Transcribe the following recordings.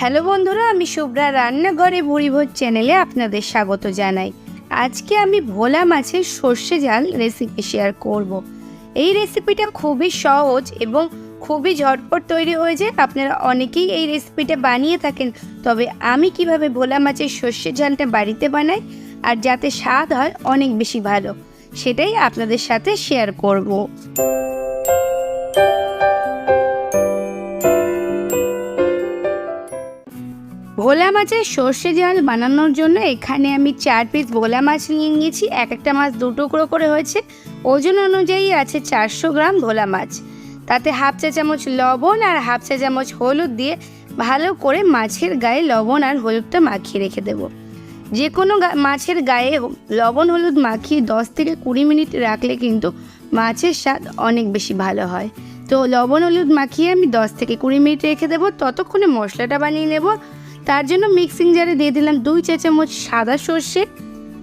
Hello বন্ধুরা, আমি শুভ্রা রান্নাঘরে ভুড়িভোজ চ্যানেলে আপনাদের স্বাগত জানাই আজকে আমি ভোলা মাছের সর্ষে জাল রেসিপি শেয়ার করব। এই রেসিপিটা খুবই সহজ এবং খুবই ঝটপট তৈরি হয়ে যায় আপনারা অনেকেই এই রেসিপিটা বানিয়ে থাকেন, তবে আমি কীভাবে ভোলা মাছের সর্ষে ঝালটা বাড়িতে বানাই আর যাতে স্বাদ হয় অনেক বেশি ভালো, সেটাই আপনাদের সাথে শেয়ার করব। ভোলা মাছের সর্ষে জাল বানানোর জন্য এখানে আমি চার পিস ভোলা মাছ নিয়ে নিয়েছি। এক একটা মাছ দু টুকরো করে হয়েছে। ওজন অনুযায়ী আছে চারশো গ্রাম ভোলা মাছ। তাতে হাফ চা চামচ লবণ আর হাফ চা চামচ হলুদ দিয়ে ভালো করে মাছের গায়ে লবণ আর হলুদটা মাখিয়ে রেখে দেব। যে কোনো মাছের গায়ে লবণ হলুদ মাখিয়ে দশ থেকে কুড়ি মিনিট রাখলে কিন্তু মাছের স্বাদ অনেক বেশি ভালো হয়। তো লবণ হলুদ মাখিয়ে আমি দশ থেকে কুড়ি মিনিট রেখে দেবো। ততক্ষণে মশলাটা বানিয়ে নেব। তার জন্য মিক্সিং জারে দিয়ে দিলাম দুই চা চামচ সাদা সর্ষে,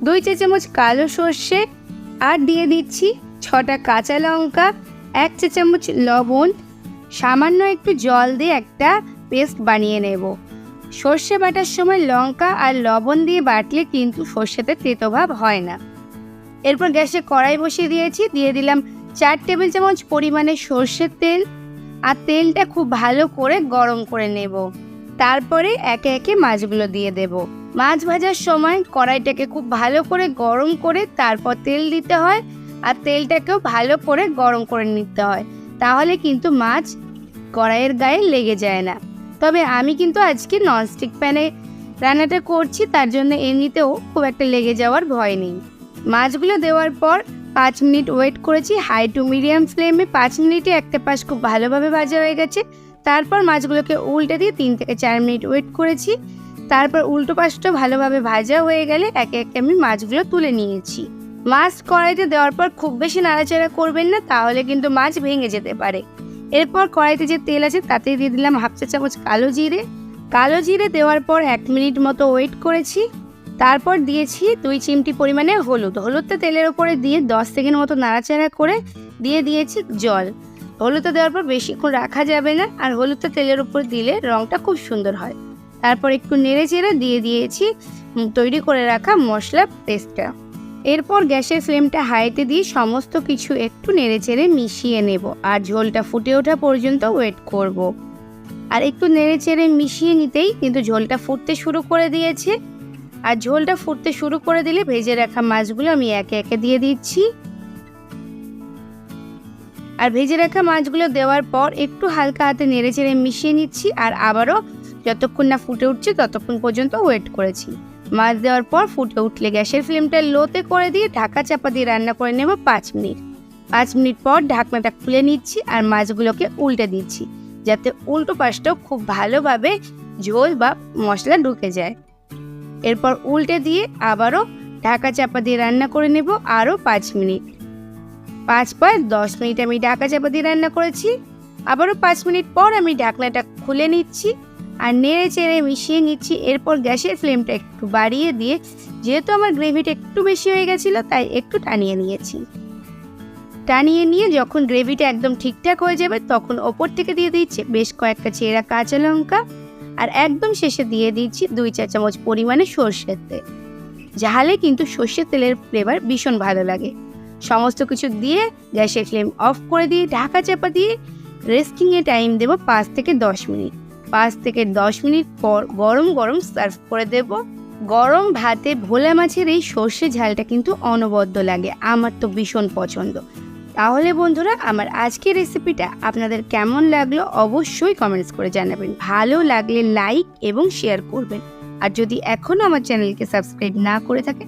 দুই চা চামচ কালো সর্ষে আর দিয়ে দিচ্ছি ছটা কাঁচা লঙ্কা, এক চা চামচ লবণ। সামান্য একটু জল দিয়ে একটা পেস্ট বানিয়ে নেব। সর্ষে বাটার সময় লঙ্কা আর লবণ দিয়ে বাটলে কিন্তু সর্ষেতে তেতোভাব হয় না। এরপর গ্যাসে কড়াই বসিয়ে দিয়েছি, দিয়ে দিলাম চার টেবিল চামচ পরিমাণে সর্ষের তেল। আর তেলটা খুব ভালো করে গরম করে নেব। তারপরে একে একে মাছগুলো দিয়ে দেব। মাছ ভাজার সময় কড়াইটাকে খুব ভালো করে গরম করে তারপর তেল দিতে হয় আর তেলটাকেও ভালো করে গরম করে নিতে হয়। তাহলে কিন্তু মাছ কড়াইয়ের গায়ে লেগে যায় না। তবে আমি কিন্তু আজকে ননস্টিক প্যানে রান্নাটা করছি, তার জন্য এমনিতেও খুব একটা লেগে যাওয়ার ভয় নেই। মাছগুলো দেওয়ার পর পাঁচ মিনিট ওয়েট করেছি। হাই টু মিডিয়াম ফ্লেমে পাঁচ মিনিটে একটা পাশ খুব ভালোভাবে ভাজা হয়ে গেছে। তারপর মাছগুলোকে উল্টে দিয়ে তিন থেকে চার মিনিট ওয়েট করেছি। তারপর উল্টো পাশটা ভালোভাবে ভাজা হয়ে গেলে একে একে আমি মাছগুলো তুলে নিয়েছি। মাছ কড়াইতে দেওয়ার পর খুব বেশি নাড়াচাড়া করবেন না, তাহলে কিন্তু মাছ ভেঙে যেতে পারে। এরপর কড়াইতে যে তেল আছে তাতে দিয়ে দিলাম হাফ চা চামচ কালো জিরে। কালো জিরে দেওয়ার পর এক মিনিট মতো ওয়েট করেছি। তারপর দিয়েছি দুই চিমটি পরিমাণে হলুদ। হলুদটা তেলের ওপরে দিয়ে দশ সেকেন্ড মতো নাড়াচাড়া করে দিয়ে দিয়েছি জল। হলুদটা দেওয়ার পর বেশিক্ষণ রাখা যাবে না, আর হলুদটা তেলের উপর দিলে রঙটা খুব সুন্দর হয়। তারপর একটু নেড়ে চেড়ে দিয়ে দিয়েছি তৈরি করে রাখা মশলা পেস্টটা। এরপর গ্যাসের ফ্লেমটা হাইতে দিয়ে সমস্ত কিছু একটু নেড়ে চেড়ে মিশিয়ে নেব, আর ঝোলটা ফুটে ওঠা পর্যন্ত ওয়েট করব। আর একটু নেড়ে চেড়ে মিশিয়ে নিতেই কিন্তু ঝোলটা ফুটতে শুরু করে দিয়েছে। আর ঝোলটা ফুটতে শুরু করে দিলে ভেজে রাখা মাছগুলো আমি একে একে দিয়ে দিচ্ছি। আর ভেজে রাখা মাছগুলো দেওয়ার পর একটু হালকা হাতে নেড়ে চেড়ে মিশিয়ে নিচ্ছি আর আবারও যতক্ষণ না ফুটে উঠছে ততক্ষণ পর্যন্ত ওয়েট করেছি। মাছ দেওয়ার পর ফুটে উঠলে গ্যাসের ফ্লেমটা লোতে করে দিয়ে ঢাকা চাপা দিয়ে রান্না করে নেব পাঁচ মিনিট। পাঁচ মিনিট পর ঢাকনাটা খুলে নিচ্ছি আর মাছগুলোকে উল্টে দিচ্ছি, যাতে উল্টো পাশটাও খুব ভালোভাবে ঝোল বা মশলা ঢুকে যায়। এরপর উল্টে দিয়ে আবারও ঢাকা চাপা দিয়ে রান্না করে নেব আরও পাঁচ মিনিট। পাঁচ পাঁচ দশ মিনিট আমি ঢাকা চাপা দিয়ে রান্না করেছি। আবারও পাঁচ মিনিট পর আমি ঢাকনাটা খুলে নিচ্ছি আর নেড়ে চেড়ে মিশিয়ে নিচ্ছি। এরপর গ্যাসের ফ্লেমটা একটু বাড়িয়ে দিয়ে, যেহেতু আমার গ্রেভিটা একটু বেশি হয়ে গেছিল, তাই একটু টানিয়ে নিয়েছি। টানিয়ে নিয়ে যখন গ্রেভিটা একদম ঠিকঠাক হয়ে যাবে, তখন ওপর থেকে দিয়ে দিচ্ছে বেশ কয়েকটা চেরা কাঁচা লঙ্কা আর একদম শেষে দিয়ে দিচ্ছি দুই চা চামচ পরিমাণে সর্ষের তেল। ঝালে কিন্তু সর্ষের তেলের ফ্লেভার ভীষণ ভালো লাগে। সমস্ত কিছু দিয়ে গ্যাসের ফ্লেম অফ করে দিয়ে, ঢাকা চাপা দিয়ে রেস্টিংয়ে টাইম দেবো পাঁচ থেকে দশ মিনিট। পাঁচ থেকে দশ মিনিট পর গরম গরম সার্ভ করে দেব। গরম ভাতে ভোলা মাছের এই সর্ষে ঝালটা কিন্তু অনবদ্য লাগে, আমার তো ভীষণ পছন্দ। তাহলে বন্ধুরা, আমার আজকের রেসিপিটা আপনাদের কেমন লাগল অবশ্যই কমেন্টস করে জানাবেন। ভালো লাগলে লাইক এবং শেয়ার করবেন। আর যদি এখনও আমার চ্যানেলকে সাবস্ক্রাইব না করে থাকেন